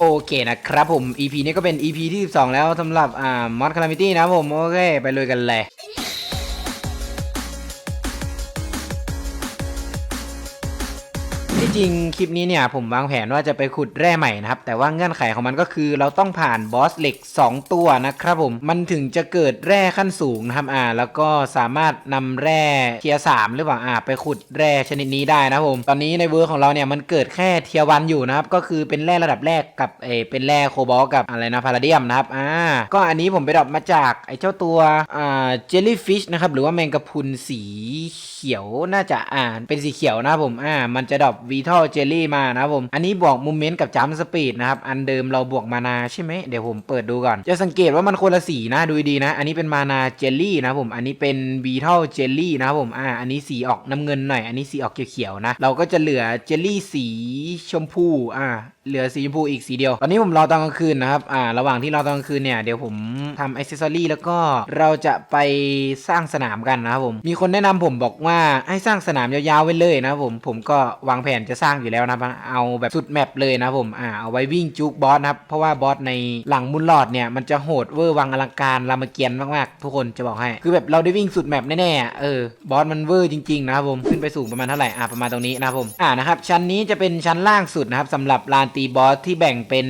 โอเคนะครับผม EP นี้ก็เป็น EP ที่ 12 แล้วสำหรับอ่ามอดคารามิตี้นะผม โอเค ไปเลยกันเลย จริงคลิปนี้เนี่ยผมวางแผนว่าจะไปขุดแร่ใหม่นะครับ แต่ว่าเงื่อนไขของมันก็คือเราต้องผ่านบอสเหล็ก 2 ตัวนะครับผม มันถึงจะเกิดแร่ขั้นสูงนะครับอ่า แล้วก็สามารถนำแร่เทียสามหรือเปล่าอ่าไปขุดแร่ชนิดนี้ได้นะครับผม ตอนนี้ในเวอร์ของเราเนี่ยมันเกิดแค่เทียวันอยู่นะครับ ก็คือเป็นแร่ระดับแรกกับเอเป็นแร่โคบอลกับอะไรนะพาราเดียมนะครับอ่าก็อันนี้ผมไปดรอปมาจากไอ้เจ้าตัวอ่าเจลลี่ฟิชนะครับหรือว่าแมงกะพุนสีเขียวน่าจะอ่านเป็นสีเขียวนะครับผมอ่ามันจะดรอปวีทัลเจลลี่มานะผม อันนี้บวกมูเมนต์กับจัมสปีดนะครับ อันเดิมเราบวกมานาใช่ไหมเดี๋ยวผมเปิดดูก่อน จะสังเกตว่ามันคนละสีนะดูดีนะ อันนี้เป็นมานาเจลลี่นะผม อันนี้เป็นวีทัลเจลลี่นะผมอ่าอันนี้สีออกน้ำเงินหน่อย อันนี้สีออกเขียวๆนะ เราก็จะเหลือเจลลี่สีชมพูอ่า เหลือสีชมพูอีกสีเดียว ตอนนี้ผมรอตอนกลางคืนนะครับ อ่า ระหว่างที่รอตอนกลางคืนเนี่ย เดี๋ยวผมทำอ c เซสซอรี่แล้วก็เราจะไปสร้างสนามกันนะครับผม มีคนแนะนำผมบอกว่าให้สร้างสนามยาวๆไว้เลยนะครับผม ผมก็วางแผนจะสร้างอยู่แล้วนะครับเอาแบบสุดแมปเลยนะครับผม อ่า เอาไว้วิ่งจุกบอสนะครับ เพราะว่าบอสในหลังมุนหลอดเนี่ยมันจะโหดเวอร์วังอลังการรามเกียรติมากๆ ทุกคนจะบอกให้ คือแบบเราได้วิ่งสุดแมปแน่ๆ เออ บอสมันเวอร์จริงๆนะครับผม ขึ้นไปสูงประมาณเท่าไหร่ อ่าประมาณตรงนี้นะครับผม อ่านะครับ ชั้นนี้จะเป็นชั้นล่างสุดนะครับสำหรับลานตีบอสที่แบ่งเป็น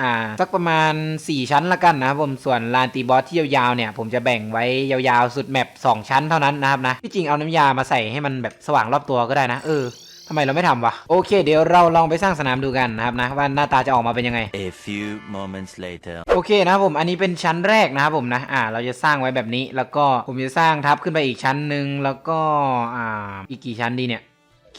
อ่าสักประมาณ 4 ชั้นละกันนะครับผมส่วนลานตีบอสที่ยาวๆเนี่ยผมจะแบ่งไว้ยาวๆสุดแมป2ชั้นเท่านั้นนะครับนะที่จริงเอาน้ำยามาใส่ให้มันแบบสว่างรอบตัวก็ได้นะเออทำไมเราไม่ทำวะโอเค เดี๋ยวเราลองไปสร้างสนามดูกันนะครับนะว่าหน้าตาจะออกมาเป็นยังไง A few moments later. โอเคนะครับผมอันนี้เป็นชั้นแรกนะครับผมนะอ่าเราจะสร้างไว้แบบนี้แล้วก็ผมจะสร้างทับขึ้นไปอีกชั้นหนึ่งแล้วก็อ่าอีกกี่ชั้นดีเนี่ย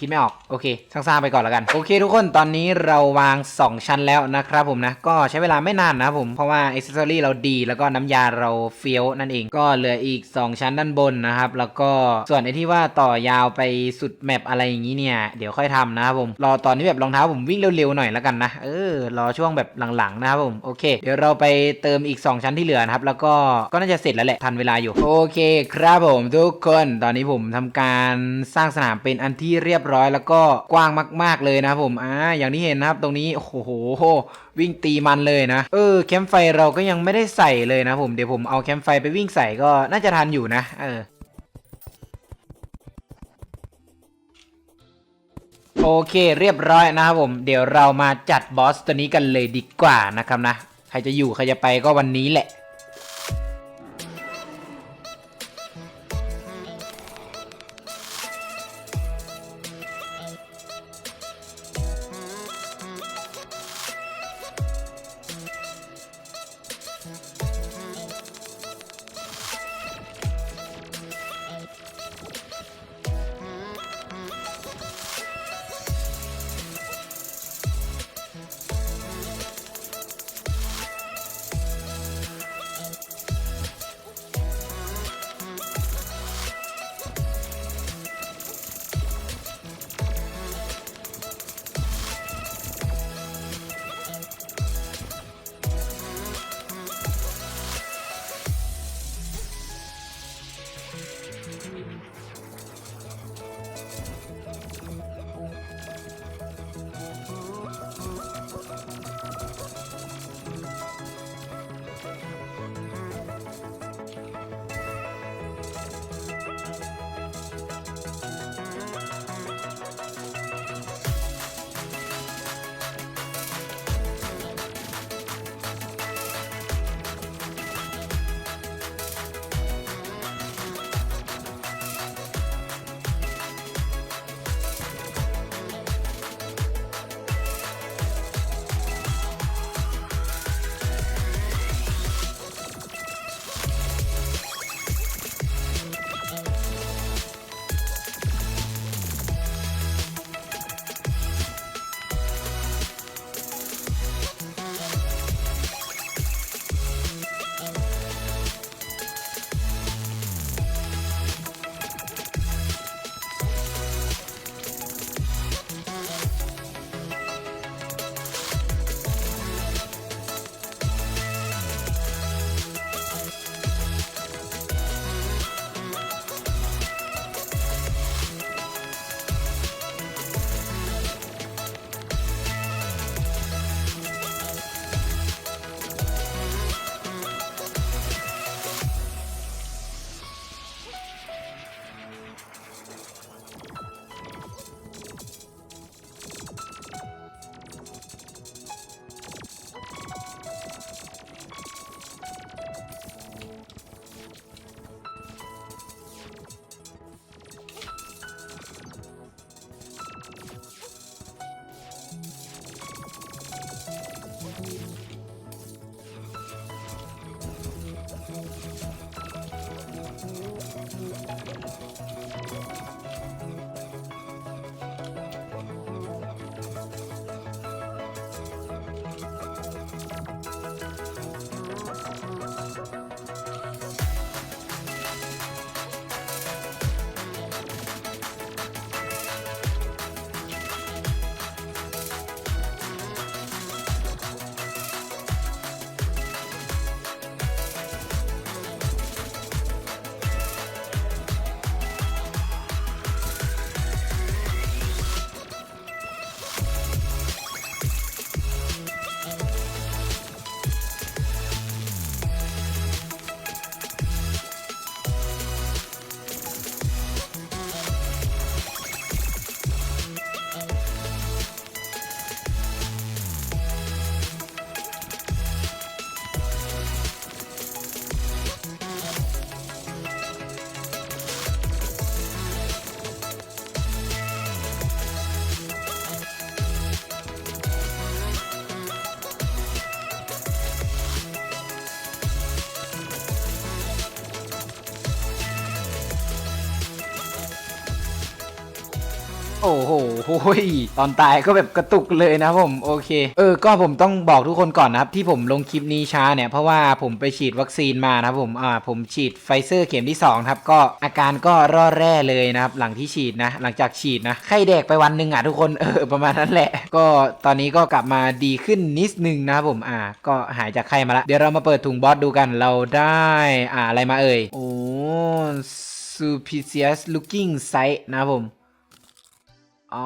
คิดไม่ออกโอเคสร้างๆไปก่อนแล้วกันโอเค ทุกคนตอนนี้เราวาง 2 ชั้นแล้วนะครับผมนะก็ใช้เวลาไม่นานนะผมเพราะว่าอ c เซสซอรี่เราดีแล้วก็น้ำยาเราเฟี้ยวนั่นเองก็เหลืออีก 2 ชั้นด้านบนนะครับแล้วก็ส่วนไอ้ที่ว่าต่อยาวไปสุดแมปอะไรอย่างนี้เนี่ยเดี๋ยวค่อยทำนะครับผมรอตอนที่แบบรองเท้าผมวิ่งเร็วๆหน่อยแล้วกันนะเออรอช่วงแบบหลังๆนะครับผมโอเค เดี๋ยวเราไปเติมอีก 2 ชั้นที่เหลือนะครับแล้วก็ก็น่าจะเสร็จแล้วแหละทันเวลาอยู่โอเค ครับผมทุกคนตอนนี้ผมทำการสร้างสนามเป็นอันที่เรียบร้อยร้อยแล้วก็กว้างมาก ๆเลยนะครับผมอ่าอย่างที่เห็นนะครับตรงนี้โอ้โหวิ่งตีมันเลยนะ เออแคมไฟเราก็ยังไม่ได้ใส่เลยนะผมเดี๋ยวผมเอาแคมไฟไปวิ่งใส่ก็น่าจะทันอยู่นะเออโอเคเรียบร้อยนะครับผม เดี๋ยวเรามาจัดบอสตัวนี้กันเลยดีกว่านะครับนะ ใครจะอยู่ใครจะไปก็วันนี้แหละ โอ้โหตอนตายก็แบบกระตุกเลยนะผมโอเค เออก็ผมต้องบอกทุกคนก่อนนะครับ ที่ผมลงคลิปนี้ช้าเนี่ย เพราะว่าผมไปฉีดวัคซีนมานะผมอ่าผมฉีดไฟเซอร์เข็มที่2ครับก็อาการก็ร่อแร่เลยนะครับ หลังที่ฉีดนะ หลังจากฉีดนะไข้แดกไปวันหนึ่งอะทุกคนเออประมาณนั้นแหละ ก็ตอนนี้ก็กลับมาดีขึ้นนิดนึงนะครับผมอ่า ก็หายจากไข้มาล้วเดี๋ยวเรามาเปิดถุงบอสดูกันเราได้อ่าอะไรมาเอ่ยโอ้ Superstitious looking sight นะผม อ๋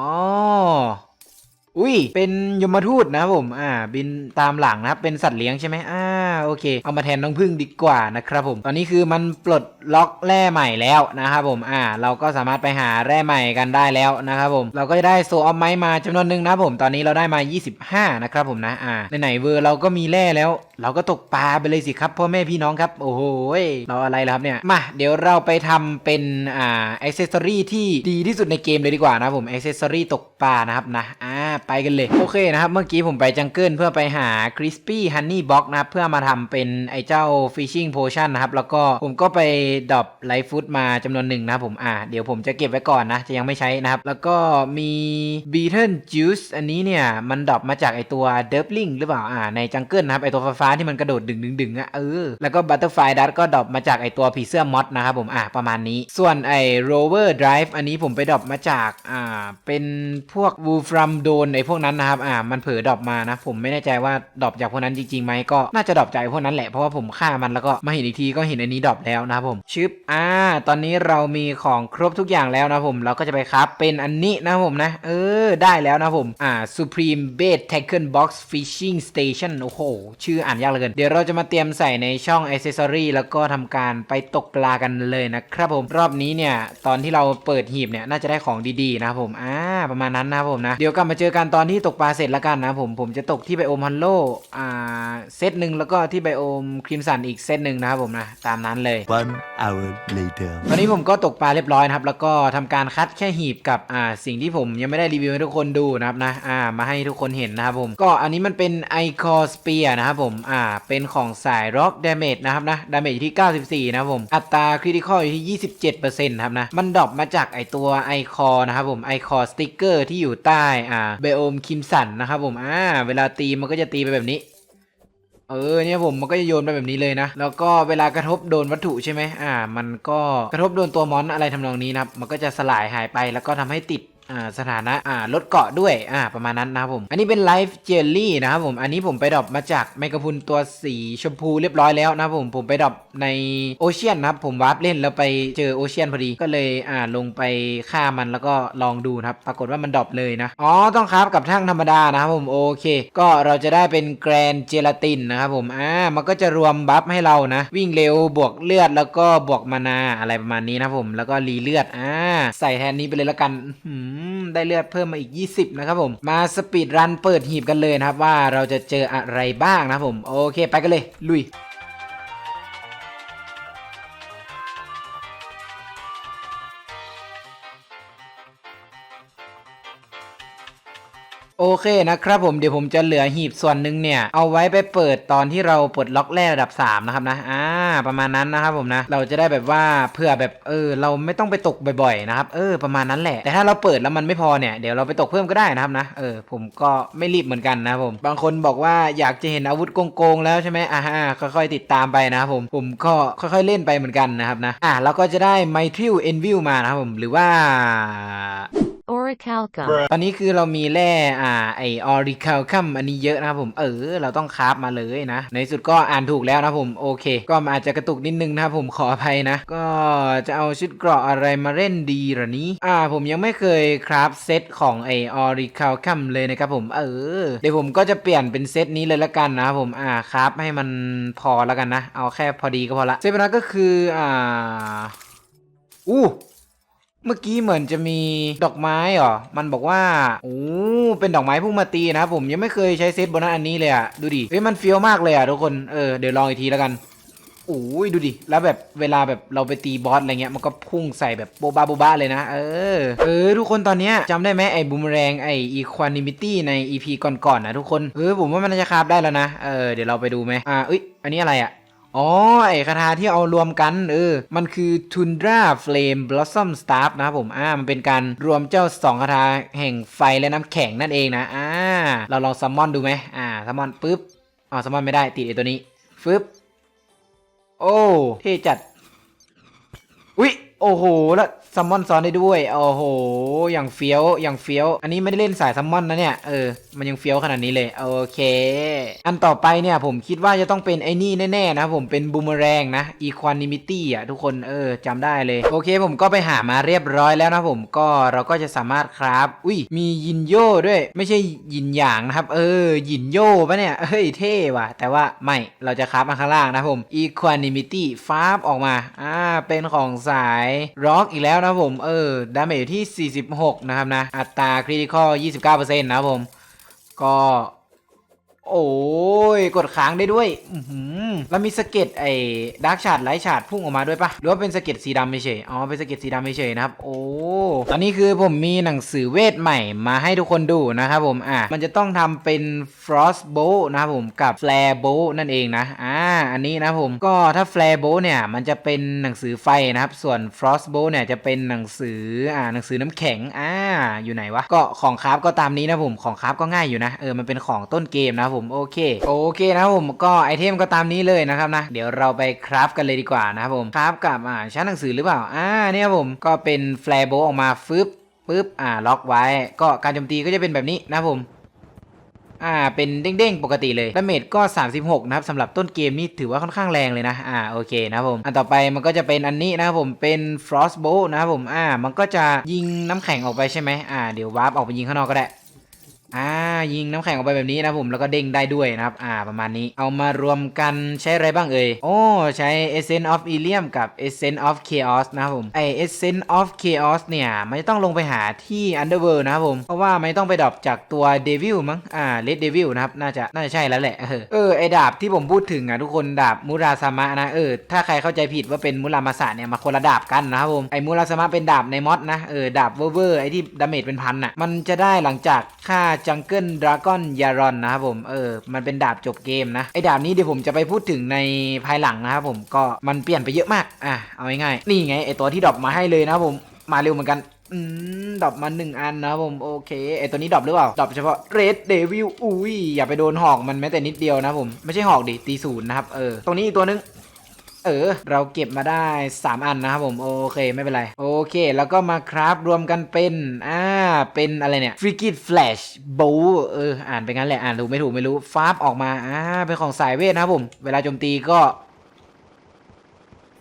อุ้ย เป็นยมทูตนะครับผม อ่า บินตามหลังนะครับ เป็นสัตว์เลี้ยงใช่ไหมอ่า โอเค เอามาแทนน้องพึ่งดีกว่านะครับผม ตอนนี้คือมันปลดล็อกแร่ใหม่แล้วนะครับผม อ่า เราก็สามารถไปหาแร่ใหม่กันได้แล้วนะครับผม เราก็จะได้โซออฟไม้มาจำนวนหนึ่งนะครับผม ตอนนี้เราได้มา 25 นะครับผมนะ อ่า ไหนๆเวอร์เราก็มีแร่แล้ว เราก็ตกปลาไปเลยสิครับพ่อแม่พี่น้องครับ โอ้โห เราอะไรแล้วครับเนี่ย มา เดี๋ยวเราไปทำเป็น อ่าอ็อกเซสซอรี่ที่ดีที่สุดในเกมเลยดีกว่านะครับผมอ็อกเซสซอรี่ตกปลานะครับนะ อ่า ไปกันเลย โอเคนะครับ เมื่อกี้ผมไปจังเกิลเพื่อไปหา Crispy Honey Box นะครับเพื่อมาทำเป็นไอเจ้า Fishing Potion นะครับ แล้วก็ผมก็ไปดรอปไลฟ์ฟูดมาจำนวนหนึ่งนะครับผมอ่าเดี๋ยวผมจะเก็บไว้ก่อนนะ จะยังไม่ใช้นะครับ แล้วก็มี Beetle Juice อันนี้เนี่ย มันดรอปมาจากไอตัว d e r p l i n g หรือเปล่าอ่าในจังเกิลนะครับไอตัวฟ้าที่มันกระโดดดึงดึงดึงอะเออแล้วก็ Butterfly Dust ก็ดรอปมาจากไอตัวผีเสื้อมอสนะครับผมอ่าประมาณนี้ ส่วนไอ Rover Drive อันนี้ผมไปดรอปมาจากอ่าเป็นพวก Wolfram Dome ไอพวกนั้นนะครับอ่ามันเผลอดรอปมานะ ผมไม่แน่ใจว่าดรอปจากพวกนั้นจริงๆไหมก็น่าจะดรอปจากไอพวกนั้นแหละเพราะว่าผมฆ่ามันแล้วก็มาเห็นอีกทีก็เห็นอันนี้ดรอปแล้วนะครับผมชึบอ่าตอนนี้เรามีของครบทุกอย่างแล้วนะผมเราก็จะไปครับเป็นอันนี้นะผมนะ เออได้แล้วนะผมอ่า Supreme Bait Tackle Box Fishing Station โอ้โห ชื่ออ่านยากเหลือเกิน เดี๋ยวเราจะมาเตรียมใส่ในช่อง Accessory แล้วก็ทำการไปตกปลากันเลยนะครับผมรอบนี้เนี่ย ตอนที่เราเปิดหีบเนี่ยน่าจะได้ของดีๆนะครับผมอ่าประมาณนั้นนะครับผมนะ เดี๋ยวกลับมาเจอกันตอนที่ตกปลาเสร็จแล้วกันนะผมผมจะตกที่ไบโอมฮันโลอ่าเซตหนึ่งแล้วก็ที่ไบโอมครีมสันอีกเซตหนึ่งนะครับผมนะตามนั้นเลย One hour later. ตอนนี้ผมก็ตกปลาเรียบร้อยนะครับ แล้วก็ทำการคัดแค่หีบกับอ่าสิ่งที่ผมยังไม่ได้รีวิวให้ทุกคนดูนะครับนะอ่ามาให้ทุกคนเห็นนะครับผมก็อันนี้มันเป็นไอคอสเปียนะครับผมอ่าเป็นของสายร็อกดาเมจนะครับนะดาเมจอยู่ที่ 94 นะครับผมอัตราคริติคอลอยู่ที่ 27%นะครับนะมันดรอปมาจากไอตัวไอคอนะครับผมไอคอสติ๊กเกอร์ที่อยู่ใต้อ่าเบโอมคิมสันนะครับผมอ่าเวลาตีมันก็จะตีไปแบบนี้ เออเนี่ยผมมันก็จะโยนไปแบบนี้เลยนะ แล้วก็เวลากระทบโดนวัตถุใช่ไหมอ่า มันก็กระทบโดนตัวมอนอะไรทำนองนี้นะครับ มันก็จะสลายหายไปแล้วก็ทำให้ติด อ่าสถานะอ่าลดเกาะด้วยอ่าประมาณนั้นนะครับผม อันนี้เป็นไลฟ์เจลลี่นะครับผม อันนี้ผมไปดรอปมาจากแมกกาพุนตัวสีชมพูเรียบร้อยแล้วนะครับผมผมไปดรอปในโอเชียนนะครับผมวาร์ปเล่นแล้วไปเจอโอเชียนพอดีก็เลยอ่าลงไปฆ่ามันแล้วก็ลองดูนะครับปรากฏว่ามันดรอปเลยนะอ๋อต้องครับกับทั้งธรรมดานะครับผมโอเค ก็เราจะได้เป็นแกรนเจลาตินนะครับผมอ่ามันก็จะรวมบัฟให้เรานะ วิ่งเร็วบวกเลือดแล้วก็บวกมานาอะไรประมาณนี้นะครับผมแล้วก็รีเลือดอ่าใส่แทนนี้ไปเลยละกันอื้อได้เลือดเพิ่มมาอีก 20 นะครับผม มาสปีดรันเปิดหีบกันเลยนะครับว่าเราจะเจออะไรบ้างนะครับผม โอเคไปกันเลย ลุย โอเคนะครับผมเดี๋ยวผมจะเหลือหีบส่วนหนึ่งเนี่ย เอาไว้ไปเปิดตอนที่เราปลดล็อกแร่ระดับ 3 นะครับนะอ่าประมาณนั้นนะครับผมนะเราจะได้แบบว่าเผื่อแบบเออ เราไม่ต้องไปตกบ่อยๆนะครับเออประมาณนั้นแหละ แต่ถ้าเราเปิดแล้วมันไม่พอเนี่ยเดี๋ยวเราไปตกเพิ่มก็ได้นะครับนะเออผมก็ไม่รีบเหมือนกันนะผมบางคนบอกว่าอยากจะเห็นอาวุธโกงๆแล้วใช่ไหมอ่าค่อยๆติดตามไปนะครับผมผมก็ค่อยๆเล่นไปเหมือนกันนะครับนะอ่าเราก็จะได้ไมทริลเอนวิวมานะครับผมหรือว่า Orichalcum. ตอนนี้คือเรามีแร่อ่าไอออริคาลคัมอันนี้เยอะนะครับผมเออ เราต้องคราฟมาเลยนะ ในสุดก็อ่านถูกแล้วนะผมโอเค ก็มันอาจจะกระตุกนิดนึงนะครับผมขออภัยนะ ก็จะเอาชุดเกราะอะไรมาเล่นดีหรอนี้ อ่าผมยังไม่เคยคราฟเซตของไอออริคาลคัมเลยนะครับผมเออ เดี๋ยวผมก็จะเปลี่ยนเป็นเซตนี้เลยละกันนะครับผมอ่าคราฟให้มันพอแล้วกันนะ เอาแค่พอดีก็พอละเซตนั้นก็คืออ่าอู้ เมื่อกี้เหมือนจะมีดอกไม้เหรอ มันบอกว่า โอ้ เป็นดอกไม้พุ่งมาตีนะครับผมยังไม่เคยใช้เซตบนนั้นอันนี้เลยอะดูดิ เฮ้ยมันเฟี้ยวมากเลยอะทุกคน เออ เดี๋ยวลองอีกทีแล้วกันโอ้ยดูดิ แล้วแบบเวลาแบบเราไปตีบอสอะไรเงี้ยมันก็พุ่งใส่แบบโบบาโบบาเลยนะ เออ เออ ทุกคนตอนเนี้ยจำได้ไหมไอ้บูมแรงไอ้อีควานิมิตี้ใน EP ก่อนๆนะทุกคน เออผมว่ามันน่าจะคาบได้แล้วนะ เออเดี๋ยวเราไปดูไหมอ่าเอ้ยอันนี้อะไรอะ อ๋อ ไอ้คาถาที่เอารวมกัน เออ มันคือ Tundra Flame Blossom Staff นะครับผม อ่า มันเป็นการรวมเจ้าสองคาถาแห่งไฟและน้ำแข็งนั่นเองนะ อ่า เราลองซัมมอนดูไหม อ่า ซัมมอนปุ๊บอ๋อซัมมอนไม่ได้ติดไอ้ตัวนี้ฟึบโอ้ เท่จัด โอ้โห แล้วซัมมอนซ้อนได้ด้วย โอ้โห อย่างเฟี้ยว อย่างเฟี้ยว อันนี้ไม่ได้เล่นสายซัมมอนนะเนี่ย เออ มันยังเฟี้ยวขนาดนี้เลย โอเค อันต่อไปเนี่ยผมคิดว่าจะต้องเป็นไอ้นี่แน่ๆนะผมเป็นบูมเมอแรงนะ Equanimity อะทุกคน เออจำได้เลย โอเค ผมก็ไปหามาเรียบร้อยแล้วนะผมก็เราก็จะสามารถคราฟอุ้ย มียินโย่ด้วย ไม่ใช่ยินหยางนะครับ เออ ยินโย่ปะเนี่ย เฮ้ย เท่ว่ะ แต่ว่าไม่ เราจะคราฟมาข้างล่างนะผม Equanimity ฟ้าบออกมา อ่า เป็นของสายร็อกอีกแล้วนะผม เออ ดาเมจอยู่ที่ 46 นะครับนะ อัตราคริติคอล29%นะครับผม ก็ โอ้ยกดค้างได้ด้วยอือหือแล้วมีสะเก็ดไอ้ดาร์กชาร์ดไลท์ชาร์ดพุ่งออกมาด้วยปะหรือว่าเป็นสะเก็ดสีดำเฉยๆอ๋อเป็นสะเก็ดสีดำเฉยๆนะครับโอ้ตอนนี้คือผมมีหนังสือเวทใหม่มาให้ทุกคนดูนะครับผมอะมันจะต้องทำเป็น frost bow นะครับผมกับ flare bow นั่นเองนะอ่าอันนี้นะผมก็ถ้า flare bow เนี่ยมันจะเป็นหนังสือไฟนะครับส่วน frost bow เนี่ยจะเป็นหนังสืออ่าหนังสือน้ำแข็งอ่าอยู่ไหนวะก็ของคราฟก็ตามนี้นะผมของคราฟก็ง่ายอยู่นะเออมันเป็นของต้นเกมนะครับผมโอเค โอเคนะครับผมก็ไอเทมก็ตามนี้เลยนะครับนะ เดี๋ยวเราไปคราฟกันเลยดีกว่านะครับผมคราฟกับอ่าชั้นหนังสือหรือเปล่าอ่าเนี่ยผมก็เป็น flare bow ออกมาฟึบปึ๊บอ่าล็อกไว้ ก็การโจมตีก็จะเป็นแบบนี้นะผมอ่า เป็นเด้งๆ ปกติเลยดาเมจก็ 36 นะครับสำหรับต้นเกมนี่ถือว่าค่อนข้างแรงเลยนะ อ่า โอเคนะครับผม อันต่อไปมันก็จะเป็นอันนี้นะครับผม เป็น frost bolt นะครับผม อ่า มันก็จะยิงน้ำแข็งออกไปใช่ไหมอ่า เดี๋ยววาร์ปออกไปยิงข้างนอกก็ได้ อ่ายิงน้ำแข็งออกไปแบบนี้นะผมแล้วก็เด้งได้ด้วยนะครับ อ่าประมาณนี้เอามารวมกันใช้อะไรบ้างเอ่ยโอ้ใช้ Essence of Ilium กับ Essence of Chaos นะครับผมไอ Essence of Chaos เนี่ยมันจะต้องลงไปหาที่ Underworld นะครับผม เพราะว่ามันต้องไปดรอปจากตัว Devil มั้งอ่า Red Devil นะครับ น่าจะน่าจะใช่แล้วแหละ เออไอดาบที่ผมพูดถึงอะทุกคนดาบมุราซามะนะเออถ้าใครเข้าใจผิดว่าเป็นมุรามาสะเนี่ยมาคนละดาบกันนะครับผมไอมุราซามะเป็นดาบในมอดนะเออดาบเวอร์เวอร์ไอที่ดาเมจเป็นพันอะมันจะได้หลังจากฆ่าจังเกิลดราก้อนยารอนนะครับผมเออมันเป็นดาบจบเกมนะไอดาบนี้เดี๋ยวผมจะไปพูดถึงในภายหลังนะครับผมก็มันเปลี่ยนไปเยอะมากอะเอาง่ายๆนี่ไงไอตัวที่ดรอปมาให้เลยนะครับผมมาเร็วเหมือนกันอืมดรอปมาหนึ่งอันนะครับผมโอเคไอตัวนี้ดรอปหรือเปล่าดรอปเฉพาะ Red Devil อุ้ยอย่าไปโดนหอกมันแม้แต่นิดเดียวนะครับผมไม่ใช่หอกดิตีศูนย์นะครับเออตรงนี้อีกตัวนึง เออ เราเก็บมาได้ 3 อันนะครับผม โอเคไม่เป็นไร โอเค แล้วก็มาคราฟรวมกันเป็น อ่า เป็นอะไรเนี่ยฟริกิ f แฟลชโบเออ อ่านไปงั้นแหละ อ่านถูกไม่ถูกไม่รู้ฟาบออกมา อ่า เป็นของสายเวทนะครับผม เวลาโจมตีก็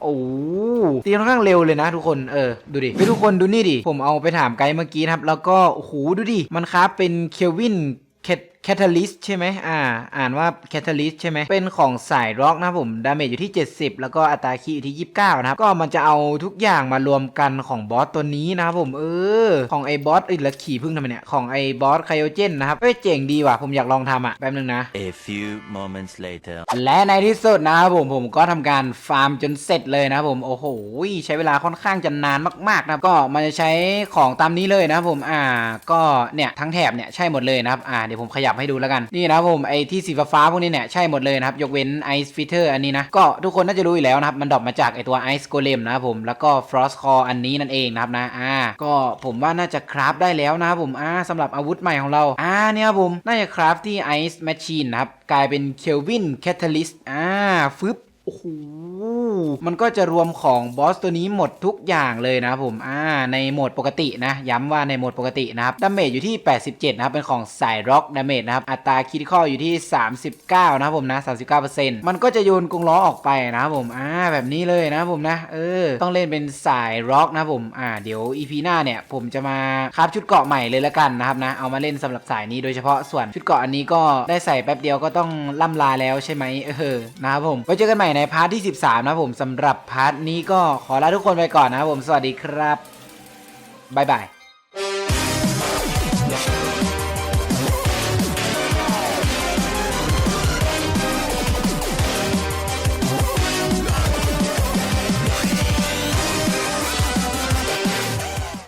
โอ้ตีค่อนข้างเร็วเลยนะทุกคน เออ ดูดิไปทุกคนดูนี่ดิ ผมเอาไปถามไกด์เมื่อกี้นะครับ แล้วก็ โอ้โห ดูดิ มันคราฟเป็นเคลวิน แคทาลิสใช่ไหมอ่า อ่านว่าแคทาลิสใช่ไหมเป็นของสายร็อกนะครับผม ดาเมจอยู่ที่ 70 แล้วก็อัตราคีอยู่ที่ 29 นะครับ ก็มันจะเอาทุกอย่างมารวมกันของบอสตัวนี้นะครับผม เออ ของไอ้บอสเอ้ยแล้วขี่พึ่งทำไมเนี่ย ของไอ้บอสไคโอเจนนะครับ เอ้ย เจ๋งดีว่ะ ผมอยากลองทำอะ แป๊บนึงนะ A few moments later. และในที่สุดนะครับผม ผมก็ทำการฟาร์มจนเสร็จเลยนะครับผม โอ้โห ใช้เวลาค่อนข้างจะนานมากๆนะครับ ก็มันจะใช้ของตามนี้เลยนะครับผม อ่า ก็เนี่ยทั้งแถบเนี่ยใช่หมดเลยนะครับ อ่า เดี๋ยวผมขยับให้ดูแล้วกันนี่นะผมไอ้ที่สีฟ้าพวกนี้เนี่ยใช่หมดเลยนะครับยกเว้นไอซ์ฟิเตอร์อันนี้นะก็ทุกคนน่าจะรู้อยู่แล้วนะครับมันดรอปมาจากไอตัวไอซ์โกเลมนะครับผมแล้วก็ฟรอสคออันนี้นั่นเองนะครับนะอ่าก็ผมว่าน่าจะคราฟได้แล้วนะครับผมอ่าสำหรับอาวุธใหม่ของเราอ่าเนี่ยครับผมน่าจะคราฟที่ไอซ์แมชชีนนะครับกลายเป็นเคลวินแคทาลิสอ่าฟึบโอ้โห มันก็จะรวมของบอสตัวนี้หมดทุกอย่างเลยนะครับผมอ่าในโหมดปกตินะ ย้ำว่าในโหมดปกตินะครับดาเมจอยู่ที่ 87 นะครับ เป็นของสายร็อกดาเมจนะครับ อัตราคิดข้ออยู่ที่ 39 นะครับผมนะ 39%มันก็จะโยนกรงล้อออกไปนะครับผมอ่าแบบนี้เลยนะครับผมนะ เออ ต้องเล่นเป็นสายร็อกนะครับผมอ่าเดี๋ยว EP หน้าเนี่ย ผมจะมาคราฟชุดเกาะใหม่เลยละกันนะครับนะเอามาเล่นสำหรับสายนี้โดยเฉพาะส่วนชุดเกาะอันนี้ก็ได้ใส่แป๊บเดียวก็ต้องล่ำลาแล้วใช่ไหมเออนะครับผมไว้เจอกันใหม่ในพาร์ทที่ 13 นะครับผมสำหรับพาร์ทนี้ก็ขอลาทุกคนไปก่อนนะครับผมสวัสดีครับบ๊ายบาย